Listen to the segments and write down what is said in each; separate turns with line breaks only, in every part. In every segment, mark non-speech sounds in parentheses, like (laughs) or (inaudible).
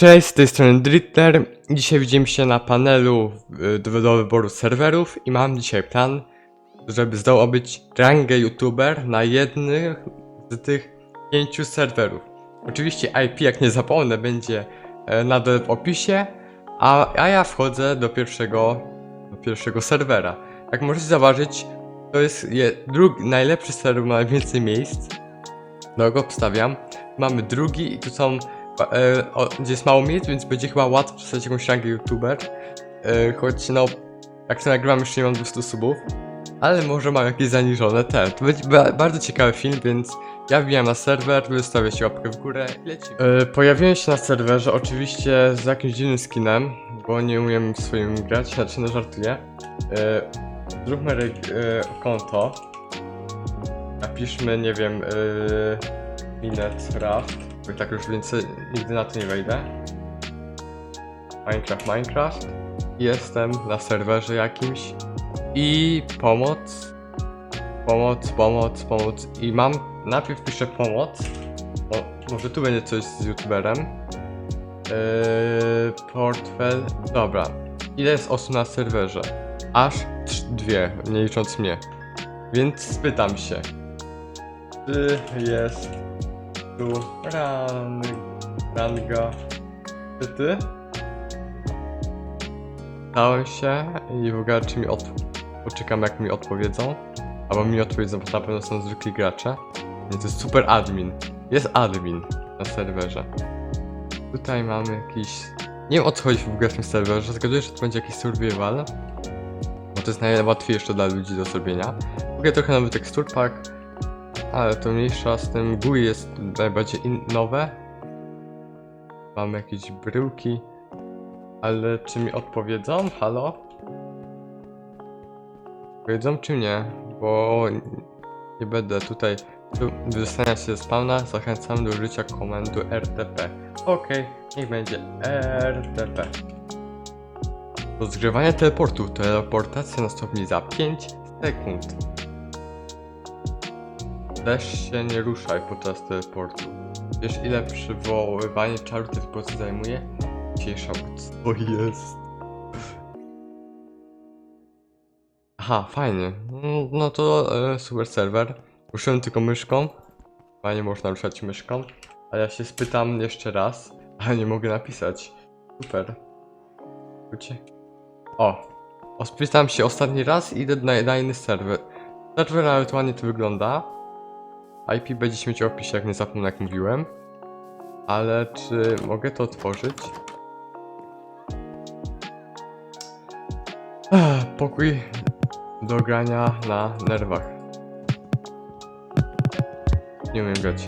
Cześć, z tej strony Dritter. Dzisiaj widzimy się na panelu y, do, do wyboru serwerów i mam dzisiaj plan, żeby zdobyć rangę YouTuber na jednym z tych pięciu serwerów. Oczywiście IP, jak nie zapomnę, będzie e, na dole w opisie, a, a ja wchodzę do pierwszego, do pierwszego serwera. Jak możecie zauważyć, to jest je, drugi, najlepszy serwer, ma najwięcej miejsc. No go obstawiam. Mamy drugi i tu są e, o, gdzie jest mało miejsc, więc będzie chyba łatwo dostać jakąś rangę youtuber. E, choć no, jak to nagrywam jeszcze nie mam 200 subów, ale może mam jakieś zaniżone te. To będzie ba bardzo ciekawy film, więc ja wbijam na serwer, wy stawiacie łapkę w górę i lecimy. E, pojawiłem się na serwerze oczywiście z jakimś dziwnym skinem, bo nie umiem swoim grać, znaczy no żartuję. E, zróbmy e, konto. Napiszmy, nie wiem, e, Minecraft. Bo tak już więcej nigdy na to nie wejdę. Minecraft, Minecraft. Jestem na serwerze jakimś. I pomoc. Pomoc, pomoc, pomoc. I mam. Najpierw piszę pomoc. Może tu będzie coś z youtuberem. Yy, portfel. Dobra. Ile jest osób na serwerze? Aż dwie, nie licząc mnie. Więc spytam się. Czy jest tu ran, ranga. Czy ty? Stałem się i w ogóle czy mi od... Poczekam jak mi odpowiedzą. Albo mi odpowiedzą, bo na pewno są zwykli gracze. Więc to jest super admin. Jest admin na serwerze. Tutaj mamy jakiś... Nie wiem o co chodzi w ogóle w tym serwerze. Zgaduję, że to będzie jakiś survival. To jest najłatwiejsze dla ludzi do zrobienia. Ogóle trochę nowy tekstur pack. Ale to mniejsza z tym GUI jest najbardziej nowe. Mamy jakieś bryłki. Ale czy mi odpowiedzą? Halo? Powiedzą czy nie? Bo nie będę tutaj wydostania się ze spawna. Zachęcam do użycia komendy RTP. Okej, niech będzie RTP. Rozgrzewanie teleportu. Teleportacja nastąpi za 5 sekund. Też się nie ruszaj podczas teleportu. Wiesz ile przywoływanie czaru teleportu zajmuje? Dzisiejsza Co jest? Aha, fajnie. No to e, super serwer. Ruszyłem tylko myszką. A nie można ruszać myszką. Ale ja się spytam jeszcze raz. Ale nie mogę napisać. Super. Słuchajcie. O. O, spytam się ostatni raz i idę na, na inny serwer. Serwer nawet ładnie to wygląda. IP będzie śmieć w opisie, jak nie zapomnę, jak mówiłem. Ale czy mogę to otworzyć? Ech, Pokój do grania na nerwach. Nie umiem grać.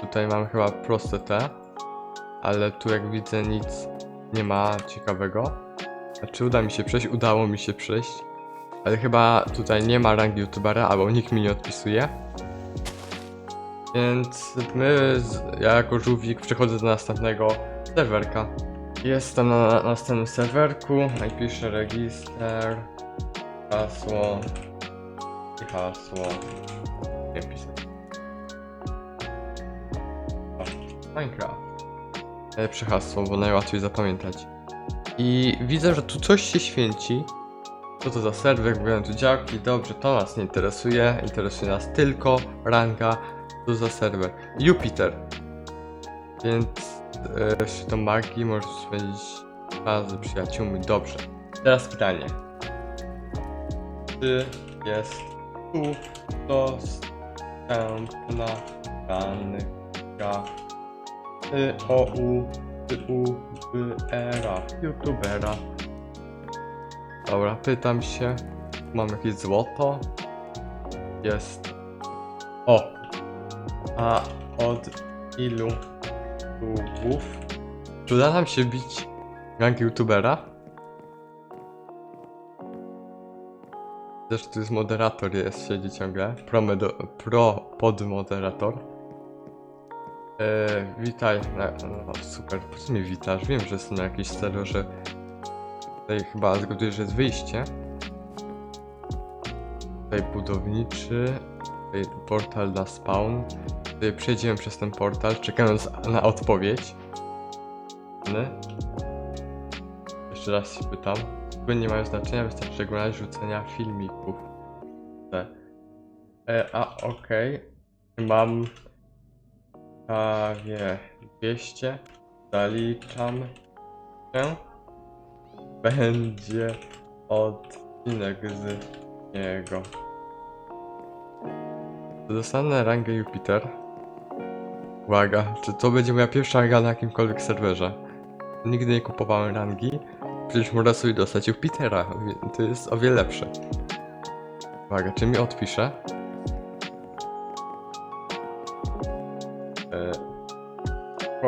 Tutaj mam chyba proste te, ale tu jak widzę nic nie ma ciekawego. A czy uda mi się przejść? Udało mi się przejść. Ale chyba tutaj nie ma rangi youtubera, albo nikt mi nie odpisuje. Więc my, ja jako żółwik przechodzę do następnego serwerka. Jestem na, na następnym serwerku, napiszę register, hasło i hasło. Nie pisać. Minecraft. Najlepsze hasło, bo najłatwiej zapamiętać. I widzę, że tu coś się święci. Co to za serwer? Wyglądają tu działki. Dobrze, to nas nie interesuje. Interesuje nas tylko ranga. Co za serwer? Jupiter. Więc e, szczytą magii możesz spędzić czas z przyjaciółmi. Dobrze. Teraz pytanie. Czy jest tu dostępna ranka y, o u y, u y, era youtubera? Dobra, pytam się. Mam jakieś złoto? Jest. O! A od ilu subów? Czy uda nam się bić rank youtubera? Zresztą tu jest moderator, jest, siedzi ciągle. Pro, pro podmoderator. Eee, witaj. No, super, po co mnie witasz? Wiem, że jestem na jakiejś serwerze Tutaj chyba zgaduję, że jest wyjście. Tutaj budowniczy. Tutaj portal na spawn. Tutaj przejdziemy przez ten portal, czekając na odpowiedź. Nie? Jeszcze raz się pytam. Jakby nie mają znaczenia, wystarczy regularność rzucenia filmików. E, a okej. Mam prawie 200. Zaliczam się. Będzie odcinek z niego. Dostanę rangę Jupiter. Uwaga, czy to będzie moja pierwsza ranga na jakimkolwiek serwerze? Nigdy nie kupowałem rangi. Przecież można sobie dostać Jupitera, to jest o wiele lepsze. Uwaga, czy mi odpisze?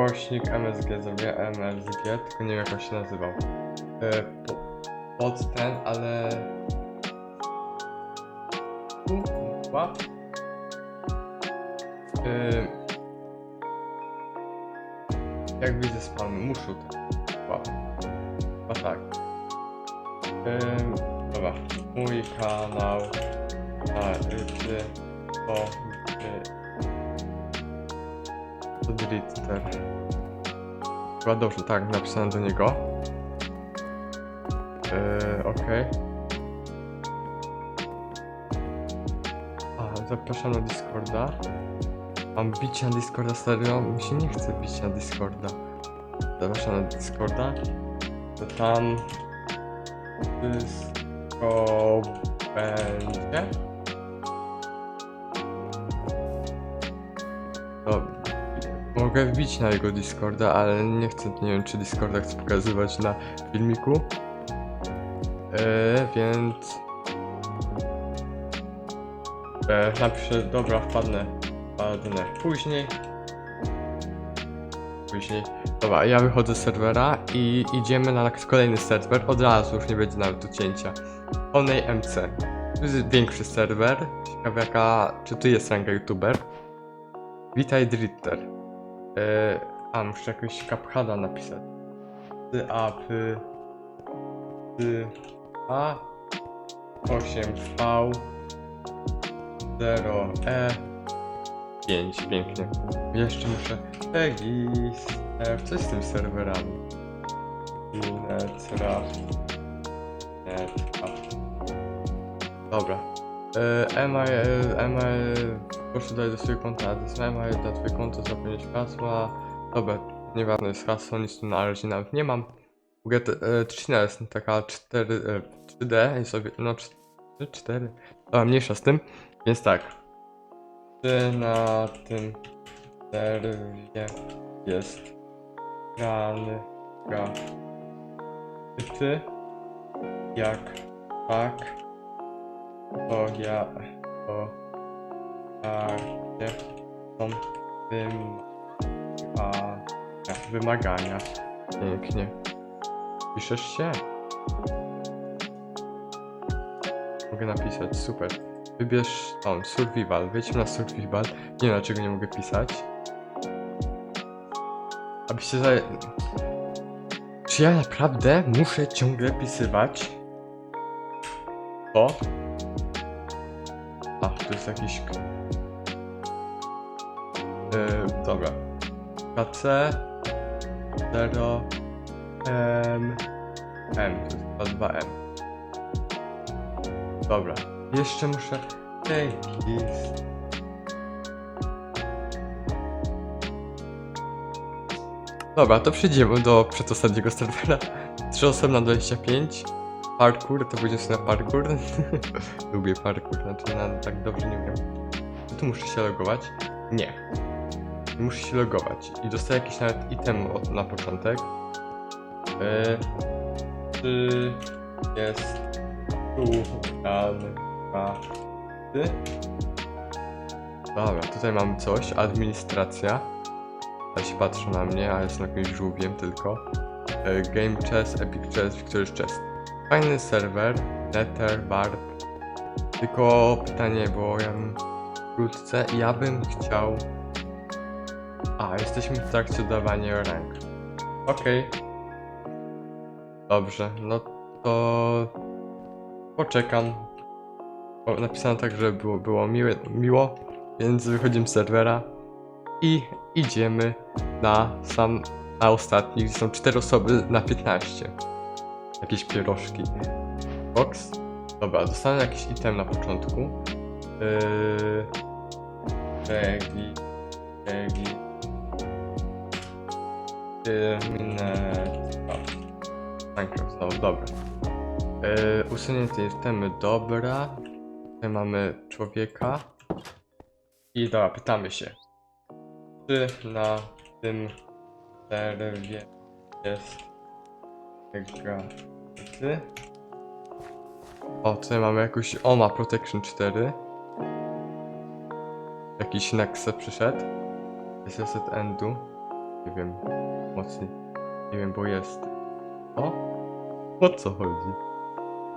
Kośnik MSG zrobię, MSG, tylko nie wiem jak on się nazywał. E, po, pod ten, ale... E, jak widzę spam, muszut. Wow. Chyba tak. Ym, dobra, mój kanał na ryby to to Dritter. Chyba dobrze, tak, napisałem do niego. Yy, okej. A, zapraszam na Discorda. Mam bić na Discorda serio? Mi się nie chce bić na Discorda. Zapraszam na Discorda. To tam wszystko będzie. To mogę wbić na jego Discorda, ale nie chcę, nie wiem czy Discorda chcę pokazywać na filmiku. Eee, więc... Eee, napiszę, dobra, wpadnę, wpadnę później. Później. Dobra, ja wychodzę z serwera i idziemy na kolejny serwer. Od razu już nie będzie nawet ucięcia. Onej MC. Tu jest większy serwer. Ciekawe jaka. Czy tu jest ranga youtuber? Witaj Dritter. Yy, a muszę jakoś kaphada napisać. Ty a p ty a 8 v 0 e 5 pięknie. Jeszcze muszę register. Co jest z tym serwerami? Netra. Netra. Dobra. E, MI, e, MI, proszę dodać do swojego konta adres MI, da twoje konto, zapomnieć hasła. Dobra, nieważne jest hasło, nic tu na razie nawet nie mam. Mogę, e, trzcina jest taka 4, e, 3D, jest sobie, no 3, 4, a mniejsza z tym, więc tak. Czy na tym serwie jest ranka ty jak tak to ja to są wymagania wymagania. Pięknie. Piszesz się? Mogę napisać super. Wybierz on survival. Wejdźmy na survival. Nie wiem dlaczego nie mogę pisać. Abyście za... Czy ja naprawdę muszę ciągle pisywać? To? A, tu jest jakiś... Yy, dobra. KC 0 M M, to jest chyba 2 M. Dobra. Jeszcze muszę... Playlist. Dobra, to przejdziemy do przedostatniego serwera. (laughs) 3 osoby na 25. Parkour, to będzie na parkour. (laughs) Lubię parkour, znaczy na, tak dobrze nie wiem. Tu muszę się logować? Nie. Nie muszę się logować. I dostaję jakiś nawet item od, na początek. Yy, czy jest tu ty? Dobra, tutaj mamy coś. Administracja. Ja się patrzę na mnie, a jestem jakimś żółwiem tylko. E, Game Chess, Epic Chess, Victorious Chess. Fajny serwer, Nether, Warp. Tylko pytanie, bo ja bym wkrótce, ja bym chciał... A, jesteśmy w trakcie dawania rank. Okej. Dobrze, no to poczekam. Napisano tak, że było, było miłe, miło, więc wychodzimy z serwera i idziemy na sam, na ostatni, gdzie są 4 osoby na 15. Jakieś pierożki. Box. Dobra, dostanę jakiś item na początku. Yy... Regi. Regi. Terminator. Minecraft, no dobra. Yy, usunięte itemy, dobra. Tutaj mamy człowieka. I dobra, pytamy się. Czy na tym serwie jest graty? O, tutaj mamy jakąś... O, ma Protection 4. Jakiś Nexe przyszedł. Jest reset endu. Nie wiem. Mocniej. Nie wiem, bo jest. O? O co chodzi?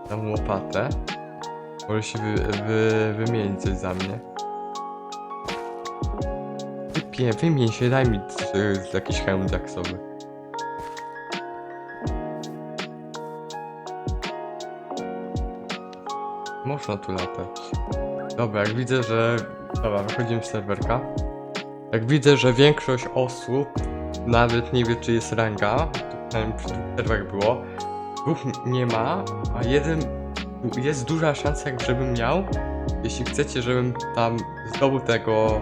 Dam łopatę. Może się wy, wy, coś za mnie. Wypie, wymień się, daj mi z, z jakiś hełm jacksowy. Można tu latać. Dobra, jak widzę, że... Dobra, wychodzimy z serwerka. Jak widzę, że większość osób nawet nie wie, czy jest ranga, przynajmniej przy dwóch serwach było, dwóch nie ma, a jeden jest duża szansa, żebym miał. Jeśli chcecie, żebym tam zdobył tego,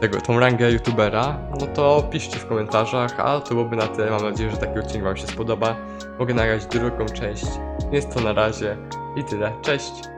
tego tą rangę youtubera, no to piszcie w komentarzach, a to byłoby na tyle. Mam nadzieję, że taki odcinek wam się spodoba. Mogę nagrać drugą część. Jest to na razie i tyle. Cześć!